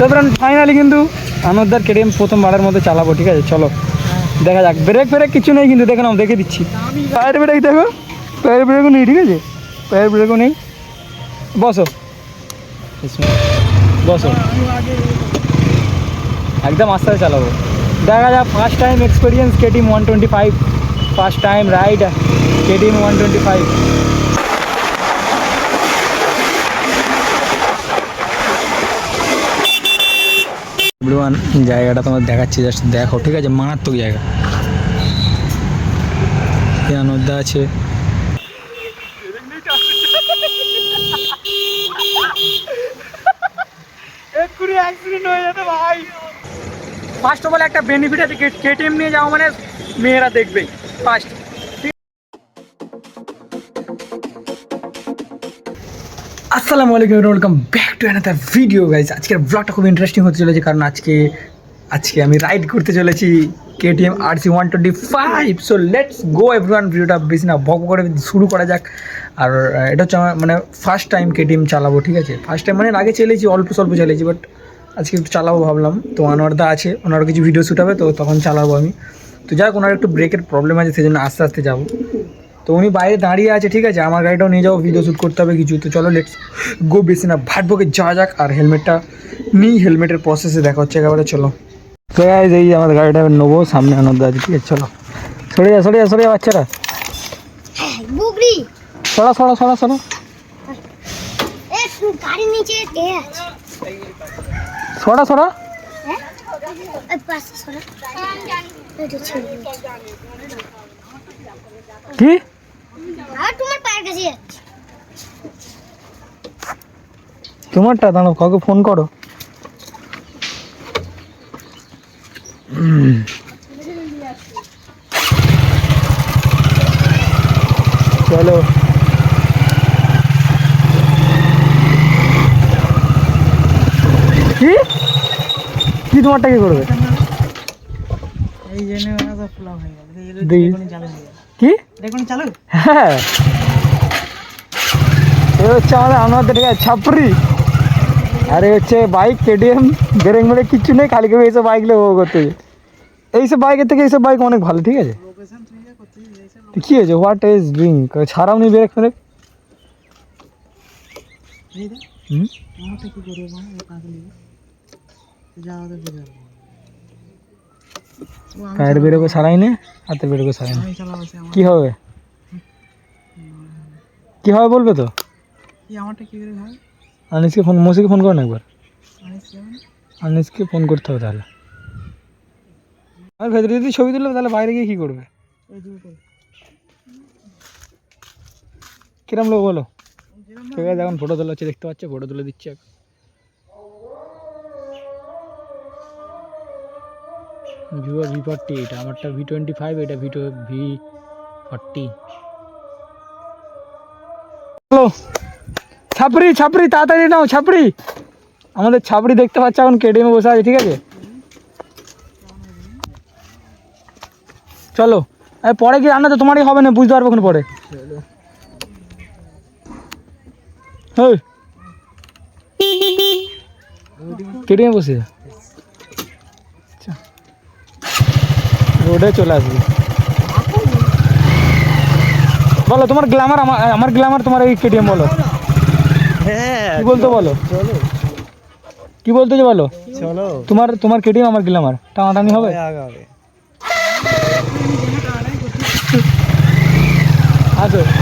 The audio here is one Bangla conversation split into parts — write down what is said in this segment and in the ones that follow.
তো ফ্রেন্ড ফাইনালি কিন্তু আনোদার কেটিএম প্রথমবারের মধ্যে চালাবো, ঠিক আছে? চলো, দেখা যাক। ব্রেক ফ্রেক কিছু নেই কিন্তু, দেখে নাও, দেখে দিচ্ছি। পায়ের ব্রেক দেখো পায়ের ব্রেকও নেই, ঠিক আছে? পায়ের ব্রেকও নেই। বসো। বসো। একদম আস্তে আস্তে চালাবো। দেখা যাক first time experience KTM one twenty five first time ride KTM one twenty five জায়গাটা তোমার দেখাচ্ছি জাস্ট দেখো, ঠিক আছে? মারাত্মক জায়গা। নদ্যা আছে। ফার্স্ট অফ অল একটা বেনিফিট আছে কেটিএম নিয়ে যাওয়া মানে মেয়েরা দেখবেই ফার্স্ট আসসালামু আলাইকুম welcome back to another video guys আজকের ব্লগটা খুব ইন্টারেস্টিং হতে চলেছে, কারণ আজকে আজকে আমি রাইড করতে চলেছি KTM R C one twenty five so let's go everyone ভিডিওটা বেশি না ভগ করে শুরু করা যাক। আর এটা হচ্ছে আমার মানে ফার্স্ট টাইম কেটিএম চালাবো, ঠিক আছে? ফার্স্ট টাইম মানে আগে চালিয়েছি, অল্প স্বল্প চালিয়েছি বাট আজকে একটু চালাবো ভাবলাম। তো আনোয়ারদা আছে, ওনারও কিছু ভিডিও শ্যুট হবে, তো তখন চালাবো আমি। তো যাক ওনার একটু ব্রেকের প্রবলেম আছে, সেজন্য আস্তে আস্তে যাব। তো উনি বাইরে দাঁড়িয়ে আছে ঠিক আছে? আমার গাড়িটাও নিয়ে যাব ভিডিও শ্যুট করতে হবে কিছু। তো চলো লেটস গো বেশি না ভাটবকে যাওয়া যাক আর হেলমেটটা নিই হেলমেটের প্রসেসে দেখা হচ্ছে একেবারে চলো। তো guys, এই যে আমাদের গাড়িটা নেব সামনে আনন্দ আছে ঠিক আছে চলো। সরে যা সরে যা সরে যা বাচ্চারা। বুবরি সরা সরা সরা সরা। এ গাড়ির নিচে কে আছে। সরা সরা। হ্যাঁ? ওই পাশে সরা। এটা ছিল। কি? তোমার পায়ের কাছে যাচ্ছে। তোমারটা দাঁড়াও কাউকে ফোন করো। চলো। কি? কি তোমারটা কি করবে? এই জন্য ফ্লপ হয়ে গেল দেখি। দেখুন চালু হয়ে গেল কি দেখুন চালু হ্যাঁ এ হচ্ছে আমাদের আমাদের ঠিক আছে ছাপরি আর এ হচ্ছে বাইক কেটিএম ব্রেক মেরে কিচ্ছু নেই খালি কেউ এইসব বাইক ও করতে এইসব বাইকের থেকে এইসব বাইক অনেক ভালো ঠিক আছে লোকেশন তুমি যা করতে এইসব তো কী হয়েছে হোয়াট ইজ ডুইং ছাড়াও নি ব্রেক ফ্রেক এই দেখ হুম আমারটা কি করব মা ও কাকে নিবে যাওয়া তো বুঝে যাব ও আমি পায়ের বেরোকে ছাড়াই নে হাতের বেরোকে ছাড়াই নে কী হবে? কী হবে বলবে তো? আনিসকে ফোন মৌসিকে ফোন করো না একবার। আনিসকে ফোন করতে হবে তাহলে। আর ভেতরে যদি ছবি তুলবে তাহলে বাইরে গিয়ে কী করবে? কিরম লোক বলো? ঠিক আছে এখন ফটো তোলা হচ্ছে দেখতে পাচ্ছ ফটো তুলে দিচ্ছি ভিভো ভি ফর্টি এটা আমারটা ভি টোয়েন্টি ফাইভ এটা ভি ভি ফর্টি হ্যালো, ছাপড়ি ছাপড়ি, তাড়াতাড়ি নাও, ছাপড়ি। আমাদের ছাপড়ি দেখতে পাচ্ছ এখন কেডিএমে বসে আছে, ঠিক আছে? চলো, আরে পরে কি রান্না তো তোমারই হবে না, বুঝতে পারব এখন পরে। হেই। কেটিএমে বসে রোডে চলে আসবি। বলো তোমার গ্ল্যামার আমার আমার গ্ল্যামার তোমার এই কেটিএম বলো। হ্যাঁ কি বলতো বলো? চলো। কি বলতে যে বলো? চলো। তোমার তোমার কেটিএম আমার গ্ল্যামার টানাটানি হবে? আচ্ছা আসো।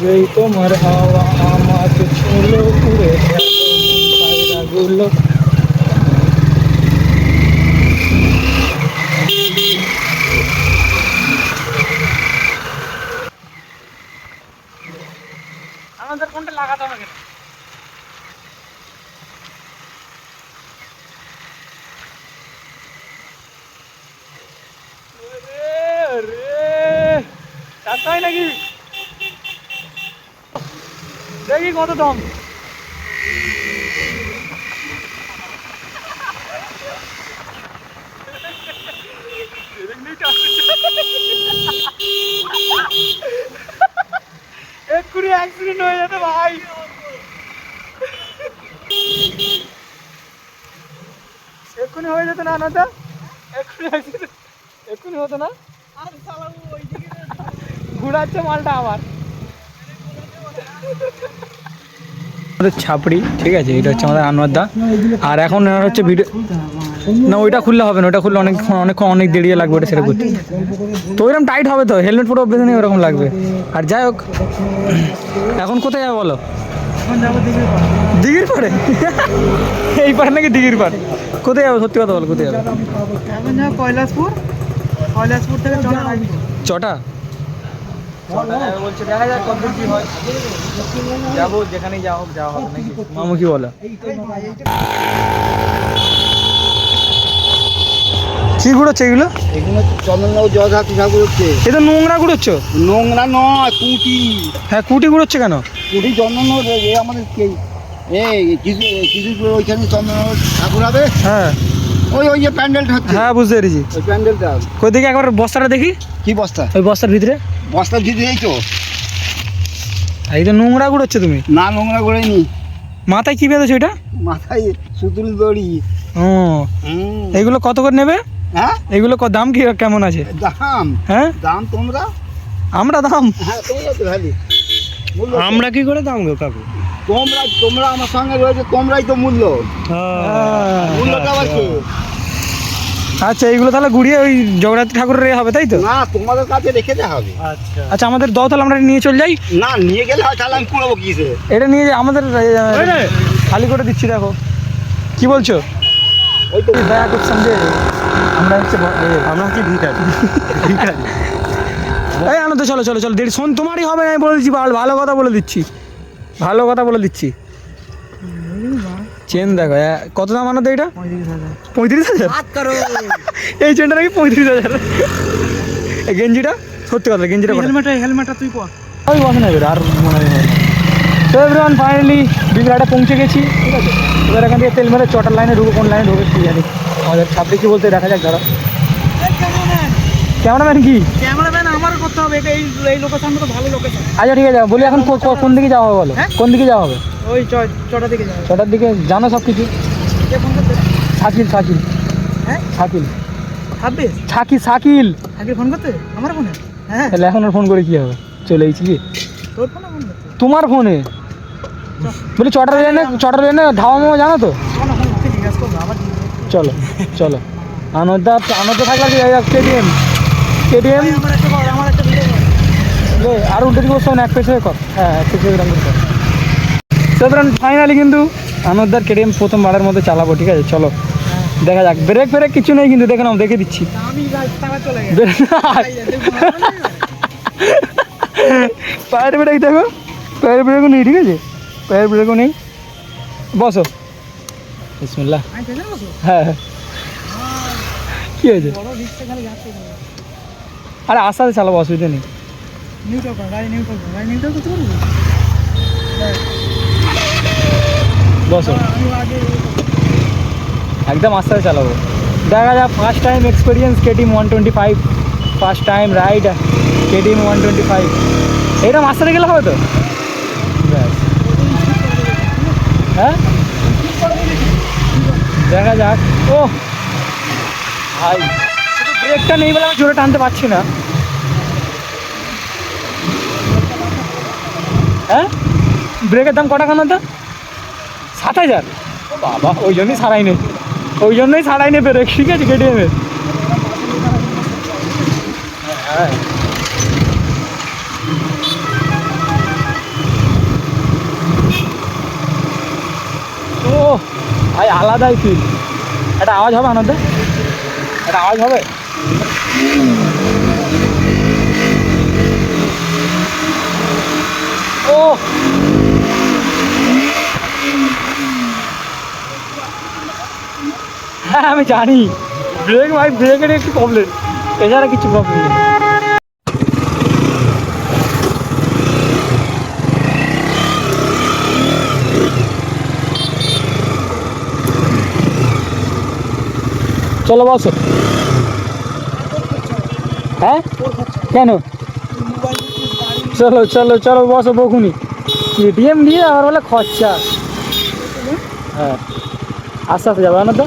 যেই তোমার হাওয়া আমাকে ছুঁলো উড়ে গেল পায়রাগুলো কত দাম এক্ষুনি অ্যাক্সিডেন্ট হয়ে যেত ভাই। এক্ষুনি হয়ে যেত না আনাটা এক্ষুনি অ্যাক্সিডেন্ট এক্ষুনি হতো না? ঘুরাচ্ছে মালটা আবার। ছাপড়ি ঠিক আছে? এটা হচ্ছে আমাদের আনোয়ারদা আর এখন এনার হচ্ছে ভিডিও না ওইটা খুললে হবে না ওটা খুললে অনেক অনেকক্ষণ অনেক দেরিয়ে লাগবে ওটা সেটা করতে। তো ওইরকম টাইট হবে তো হেলমেট পুরো বেঁধে নিয়ে ওরকম লাগবে। আর যাই হোক এখন কোথায় যাবে বলো? দিঘির পাড়ে এই পাড়ে নাকি দিঘির পাড় কোথায় যাব? সত্যি কথা বলো কোথায় যাবে? কৈলাসপুর কৈলাসপুর থেকে চটা? বলছে দেখা যাক কতদূর কি হয়। যাব যেখানেই যাও যাওয়া হবে নাকি? মামু কি বলো? কি ঘুরোচ্ছে এগুলো? এগুলো চন্দননগর জগদ্ধাত্রী ঠাকুর হচ্ছে। এ তো নোংরা ঘুরোচ্ছ? নোংরা নয় কুটি। হ্যাঁ কুটি ঘুরোচ্ছে কেন? কুটি চন্দননগর এ আমাদের কে- এই কিছু কিছু ওইখানে চন্দননগর ঠাকুর হবে? হ্যাঁ। ওই ওই যে প্যান্ডেলটা হচ্ছে। হ্যাঁ বুঝতে পেরেছি। ওই প্যান্ডেলটা কই দেখি একবার বস্তাটা দেখি। কি বস্তা? ওই বস্তার ভিতরে। বস্তার ভিতরে এই তো। এই তো নোংরা ঘুরোচ্ছে তুমি? না নোংরা করেনি মাথায় কি বেঁধেছো এটা? মাথায় সুতুল দড়ি। ও হুম। এইগুলো কত করে নেবে? হ্যাঁ? এইগুলো ক- দাম কি কেমন আছে? দাম? হ্যাঁ? দাম তোমরা? আমরা দাম? হ্যাঁ তোমরা তো খালি। আমরা কি করে দাম গো কাকু? তোমরা তোমরা আমার সঙ্গে রয়েছে তোমরাই তো মূল্য। মূল্যটা আবার কি? আচ্ছা এইগুলো তাহলে ঘুরিয়ে ওই জগন্নাথ ঠাকুরের এ হবে তাই তো? না তোমাদের কাছে রেখে দেওয়া হবে। আচ্ছা। আচ্ছা আমাদের দাও তাহলে আমরা নিয়ে চলে যাই। না নিয়ে গেলে হয় তাহলে আমি কুড়াবো কিসে? এটা নিয়ে যাই আমাদের খালি করে দিচ্ছি দেখো। কি বলছো? ওই তো। দয়া করছেন যে আমরা হচ্ছে আমরা কি ভিখারি। ভিখারি। এই আনন্দ চলো চলো চলো দেরি শোন তোমারই হবে না আমি বলে দিচ্ছি ভালো ভালো কথা বলে দিচ্ছি। ভালো কথা বলে দিচ্ছি। চেন দেখো কত দাম আনাতে এটা? পঁয়ত্রিশ হাজার। এই চেনটা নাকি পঁয়ত্রিশ হাজার। এই গেঞ্জিটা? সত্যি কথা গেঞ্জিটা? হেলমেটটা হেলমেটটা তুই পর। ওই বসে নেবে আর মনে হয় তো এভরিওয়ান ফাইনালি বিগড়াটা পৌঁছে গেছি ঠিক আছে? এবার এখান থেকে তেল মেরে চটার লাইনে ঢুকো কোন লাইনে ঢুকে কি জানি। আমাদের ছাব্বিশ কি বলতে দেখা যাক দাঁড়া ক্যামেরাম্যান কি? ক্যামেরাম্যান আমার করতে হবে এটা এই এই লোকেশন তো ভালো লোকেশন আচ্ছা ঠিক আছে বলি এখন কোন দিকে যাওয়া হবে বলো? হ্যাঁ? কোন দিকে যাওয়া হবে? ওই চটা দিকে যাবে ছটার দিকে জানো সব কিছু শাকিল শাকিল। হ্যাঁ? শাকিল। ছাব্বিশ শাকিল শাকিল। আগে ফোন করতে আমার ফোনে হ্যাঁ। তাহলে এখন আর ফোন করে কি হবে? চলে এসেছি কি? তোর ফোনে ফোন তোমার ফোনে বলি চটার লেনে চটার লেনে ধাওয়া মামা জানো তো? চলো চলো আনন্দ আনন্দ থাকলে কেটিএম কর আর উল্টো দিকে বসে এক পেছে এরকম কর সেভরান ফাইনালি কিন্তু আনন্দার কেটিএম প্রথমবারের মধ্যে চালাবো, ঠিক আছে? চলো, দেখা যাক। ব্রেক ফ্রেক কিছু নেই কিন্তু, দেখে নাও, দেখে দিচ্ছি। পায়ের ব্রেক দেখো, পায়ের ব্রেকও নেই, ঠিক আছে? পায়ের ব্রেকও নেই। বসো। বিসমিল্লাহ। হ্যাঁ হ্যাঁ। কী হয়েছে বড় রিক্সা খালি যাচ্ছে আরে আস্তে চালাবো, অসুবিধা নেই। বসো। একদম আস্তে চালাবো। দেখা যাক first time experience KTM one twenty five first time ride KTM one twenty five এইরকম আস্তে গেলে হবে তো? হ্যাঁ? দেখা যাক। ও ভাই, ব্রেকটা নেই বলে আমি জোরে টানতে পারছি না। হ্যাঁ? ব্রেকের দাম কটা খানা তো? সাত হাজার। বাবা, ওই জন্যই সারাই নেই। ওই জন্যই সারাই নেই ব্রেক ঠিক আছে কেটিএমের হ্যাঁ ও, ভাই, আলাদাই ফিল একটা আওয়াজ হবে আনন্দ? একটা আওয়াজ হবে? হ্যাঁ আমি জানি। ব্রেক ভাই ব্রেকের একটু প্রবলেম এছাড়া কিছু প্রবলেম নেই। চলো বসো। হ্যাঁ? কেন? চলো চলো চলো, বসো বকুনি। কেটিএম নিয়ে আমার বলে খরচা। হ্যাঁ। আস্তে আস্তে যাবে না তো?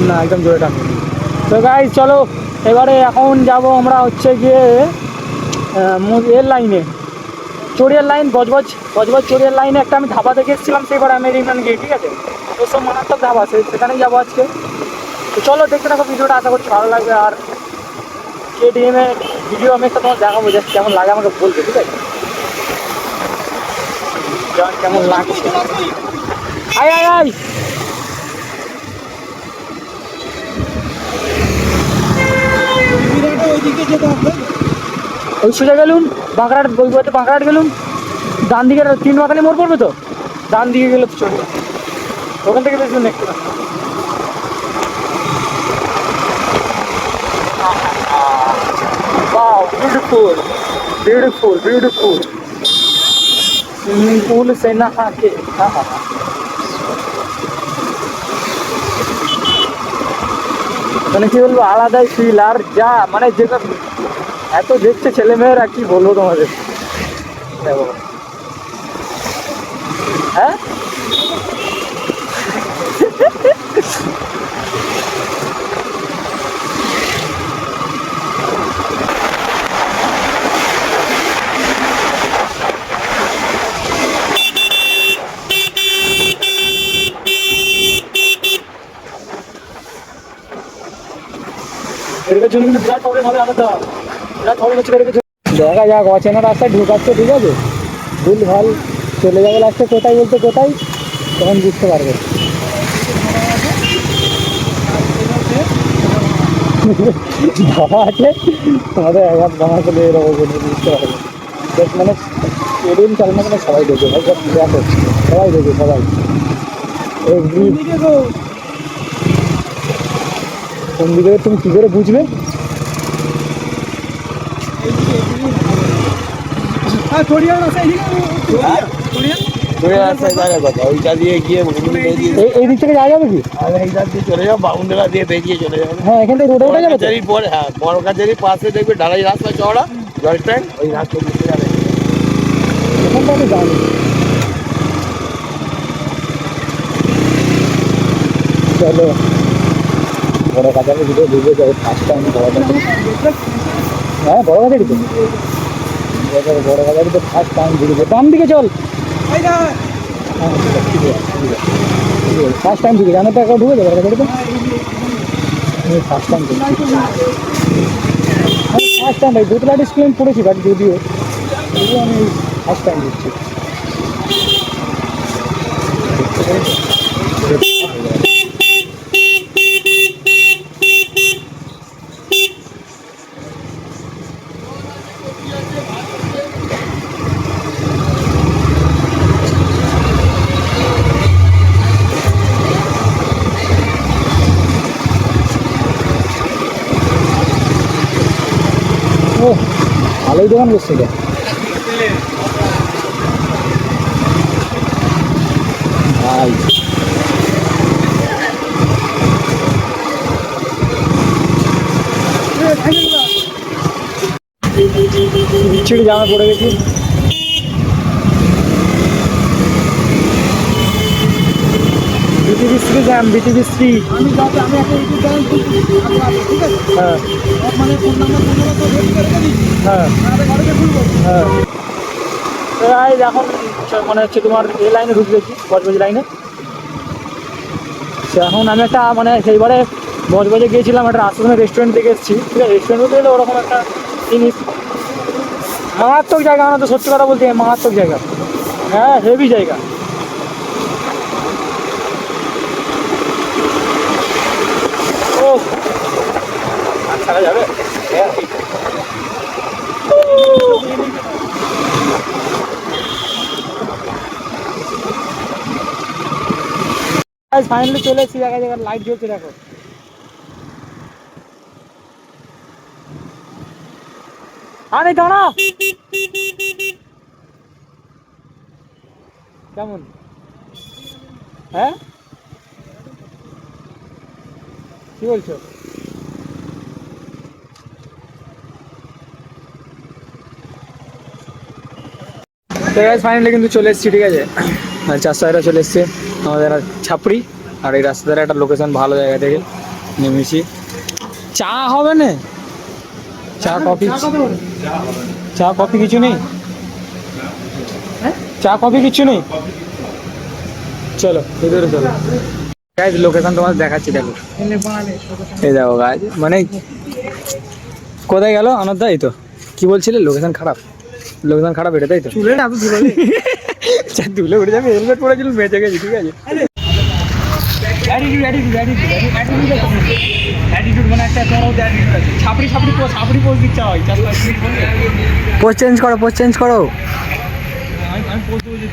না, একদম জোরে তো গাই চলো, এবারে এখন যাব আমরা হচ্ছে গিয়ে এর লাইনে চড়িয়ার লাইন বজবজ বজবজ চড়িয়ার লাইনে একটা আমি ধাবা দেখে এসেছিলাম সেবার আমেরিকান গিয়ে ঠিক আছে? তো সব মারাত্মক ধাবা, সে- সেখানেই যাব আজকে। তো চলো, দেখতে থাকো, ভিডিওটা, আশা করছি ভালো লাগবে। আর কেটিএম এর ভিডিও আমি একটা তোমার দেখাবো যে কেমন লাগে আমাকে বলবে ঠিক আছে? কেমন লাগছে। আয় আয় আয়! ওই সোজা গেলুন বাঁকড়াট ওই বইতে বাঁকড়াট গেলুন ডান দিকে তিন বাঁকানি মোড় পড়বে তো? ডান দিকে গেলে তো চলবে। ওখান থেকে দেখবেন একটু। না Wow, beautiful, beautiful, beautiful. Swimming pool से नहा के মানে কি বলবো আলাদাই ফিল আর যা মানে যেটা এত দেখছে ছেলে মেয়েরা কি বলবো তোমাদের দেখো হ্যাঁ দেখা যাক অচেনা রাস্তায় ঢুকাচ্ছে ঠিক আছে? ভুল ভালো চলে যাবে লাস্টে কোথায় বলতে কোথায় তখন বুঝতে পারবে। ধাবা আছে? তোমাদের একবার ধাবা চলে এরকম বুঝতে পারবে। মানে এদিন চালানো মানে সবাই দেখে ভাই দেখো সবাই দেখে সবাই। এভরি কোন দিকে তুমি কী করে বুঝবে এই দিক থেকে যাওয়া যাবে কি? আর এইটা দিয়ে চলে যাও বাউন্ডারা দিয়ে বেরিয়ে চলে যাবে। হ্যাঁ এখান থেকে রোডে যাবে পরে হ্যাঁ বড়কাচারির পাশে দেখবে ঢালাই রাস্তা চওড়া জল ট্যাঙ্ক ওই রাস্তা দিয়ে যাবে। এখানটা জানি চলো। বড় কাছারি ভিডিও ঢুকে যাবে ফার্স্ট টাইম বড় কাছারি হ্যাঁ বড় কাছারি তো। বড় বড় তো ফার্স্ট টাইম ঢুকেছে। বাম দিকে চল। ফার্স্ট টাইম ঢুকে জানো তো একবার ঢুকে যাবে কাছারি তো। ফার্স্ট টাইম আমি ফার্স্ট টাইম ভাই দুতলা ডিসপ্লেন পড়েছি বাট যদিও। আমি ফার্স্ট টাইম দিচ্ছি ভালোই দোকান এটা। ভাই। বিচ্ছিরি জামা পড়ে গেছি বিটিভি স্ত্রী জ্যাম বিটিভি স্ত্রী আমি যাতে আমি একটা হ্যাঁ। মানে নাম্বার ফোন নাম্বার সব রেডি করে দিই হ্যাঁ। গিয়ে খুলবো। হ্যাঁ। তো এখন মানে হচ্ছে তোমার এই লাইনে ঢুকতেছি বজবজ লাইনে? এখন আমি একটা মানে সেইবারে বজবজে গিয়েছিলাম একটা আসামের রেস্টুরেন্ট থেকে এসেছি। ঠিক আছে রেস্টুরেন্ট বলতে গেলে ওরকম একটা জিনিস। মারাত্মক জায়গা আমরা তো সত্যি কথা বলতে মারাত্মক জায়গা। হ্যাঁ হেভি জায়গা ও আচ্ছা যাবে হ্যাঁ ঠিক ফাইনালি চলে এসেছি, দেখা জায়গায় লাইট জ্বলছে দেখো। আরে দাঁড়া! কেমন? হ্যাঁ? কি বলছো? ফাইনালি কিন্তু চলে এসেছি, ঠিক আছে? আর চারশো হাজার চলে এসছে আমাদের ছাপড়ি আর এই রাস্তার ধারে একটা লোকেশন ভালো জায়গা থেকে নেমেছি। চা হবে না? চা কফি? চা কফি কিছু নেই? চা কফি কিছু নেই? চলো ভিতরে চলো। গাইজ লোকেশন তোমার দেখাচ্ছি দেখো। এই দেখো গাছ মানে কোথায় গেল? আনন্দা এই তো। কি বলছিলে? লোকেশন খারাপ। লোকেশন খারাপ এটা তাই তো? না ধুলে উঠে যাবে হেলমেট পরেছিল বেঁচে গেছি ঠিক আছে? মানে পোস্ট চেঞ্জ করো পোস্ট চেঞ্জ করো। যে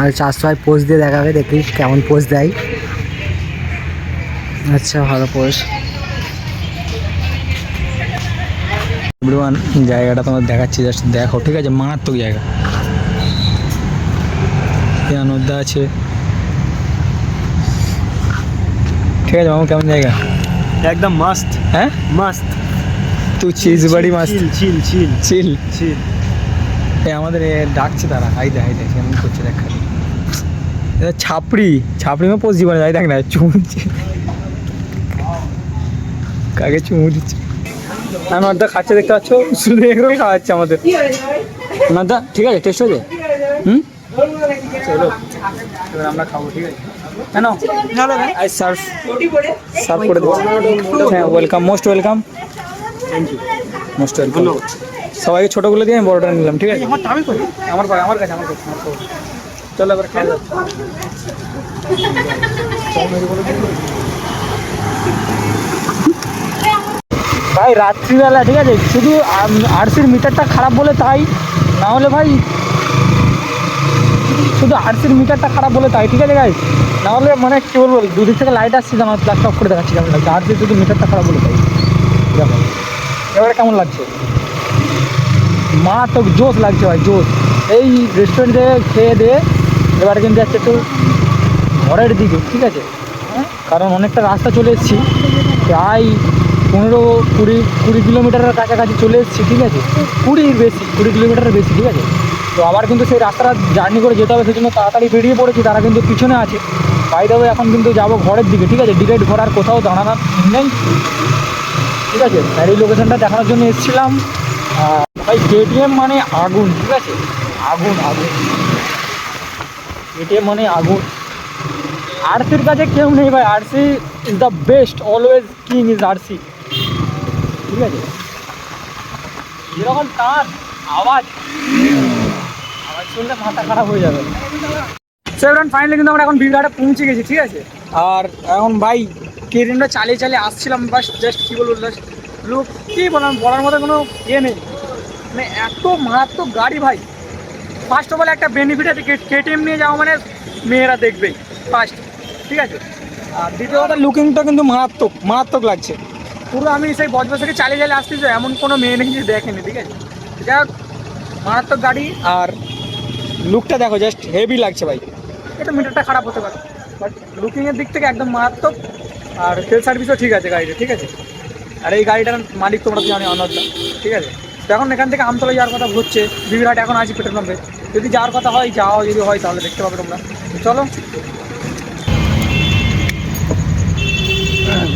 আর চারশো পোস্ট দিয়ে দেখাবে দেখিস কেমন পোস্ট দেয়। আচ্ছা ভালো পোস্ট এভরিওয়ান জায়গাটা তোমার দেখাচ্ছি জাস্ট দেখো ঠিক আছে? মারাত্মক জায়গা। এখানে আছে। ঠিক আছে মামু কেমন জায়গা? একদম মাস্ট হ্যাঁ? মাস্ট তুই চিজ বাড়ি মাছ চিল চিল চিল চিল এ আমাদের এ ডাকছে তারা। হাইদে হাইদে কেমন করছে দেখ খালি ছাপড়ি। ছাপড়ি মে পোষ জীবনে যাই দেখ না চুমুচ্ছে কাকে চুমু দিচ্ছে? আমি অর্ধা খাচ্ছে, দেখতে পাচ্ছ? শুধু এগুলোই খাওয়াচ্ছে আমাদের। নর্দা ঠিক আছে টেস্ট হয়েছে হুম? চলো, এবার আমরা আই সার্ভ সার্ভ করে দেবো। হ্যাঁ welcome most welcome most welcome সবাইকে ছোটোগুলো দিয়ে আমি বড়টা নিলাম, ঠিক আছে? আমার কাছে আমার কাছে, আমার এবার খাওয়া ভাই, রাত্রিবেলা, ঠিক আছে? শুধু আরসির মিটারটা খারাপ বলে তাই। না হলে ভাই, শুধু আরসির মিটারটা খারাপ বলে তাই, ঠিক আছে গাই না হলে মানে কী বলব, দুদিক থেকে লাইট আসছে আমার প্লাস্ট অফ করে দেখাচ্ছি কেমন লাগছে। আরসির শুধু মিটারটা খারাপ বলে তাই। এবারে কেমন লাগছে? মারাত্মক জোশ লাগছে ভাই, জোশ। এই রেস্টুরেন্টে খেয়ে দিয়ে এবারে কিন্তু যাচ্ছে একটু ঘরের দিকে, ঠিক আছে? কারণ অনেকটা রাস্তা চলে এসেছি। প্রায় পনেরো কুড়ি কুড়ি কিলোমিটারের কাছাকাছি চলে এসেছি, ঠিক আছে? কুড়ির বেশি, কুড়ি কিলোমিটারের বেশি, ঠিক আছে? তো আবার কিন্তু সেই রাস্তাটা জার্নি করে যেতে হবে, সেজন্য তাড়াতাড়ি বেরিয়ে পড়েছি, তারা কিন্তু পিছনে আছে। বাই দেবে এখন কিন্তু যাব ঘরের দিকে, ঠিক আছে? ডিরেক্ট ঘর আর কোথাও দাঁড়ানোর নেই। ঠিক আছে? আর এই লোকেশনটা দেখানোর জন্য এসেছিলাম। ভাই কেটিএম মানে আগুন, ঠিক আছে? আগুন আগুন। কেটিএম মানে আগুন। আরসির কাছে কেউ নেই ভাই RC is the best always king is RC ঠিক আছে? যেরকম টান আওয়াজ আওয়াজ শুনলে মাথা খারাপ হয়ে যাবে। ফাইনালি কিন্তু আমরা এখন বিলঘাটে পৌঁছে গেছি, ঠিক আছে? আর এখন ভাই কেরিনটা চালিয়ে চালিয়ে আসছিলাম, বাস জাস্ট কী বলব জাস্ট লোক কী বললাম বলার মতো কোনো ইয়ে নেই। মানে এত মারাত্মক গাড়ি ভাই। ফার্স্ট অফ অল একটা বেনিফিট আছে কেটিএম নিয়ে যাওয়া মানে মেয়েরা দেখবেই ফার্স্ট ঠিক আছে? আর দ্বিতীয় কথা লুকিংটা কিন্তু মারাত্মক মারাত্মক লাগছে। পুরো আমি সেই বজবজ থেকে চালিয়ে চালিয়ে আসছি যে এমন কোনো মেয়ে নেই যে দেখেনি, ঠিক আছে? যাক, মারাত্মক গাড়ি আর লুকটা দেখো জাস্ট হেভি লাগছে ভাই। এটা মিটারটা খারাপ হতে পারে বাট লুকিংয়ের দিক থেকে একদম মারাত্মক। আর তেল সার্ভিসও ঠিক আছে গাড়িটা ঠিক আছে? আর এই গাড়িটার মালিক তোমরা জানি অনর্দা ঠিক আছে? তো এখন এখান থেকে আমতলা যাওয়ার কথা ঘুরছে, বিবিরহাট এখন আছি পেট্রোল পাম্পে। যদি যাওয়ার কথা হয়, যাওয়া যদি হয়, তাহলে দেখতে পাবে তোমরা। চলো। হ্যাঁ,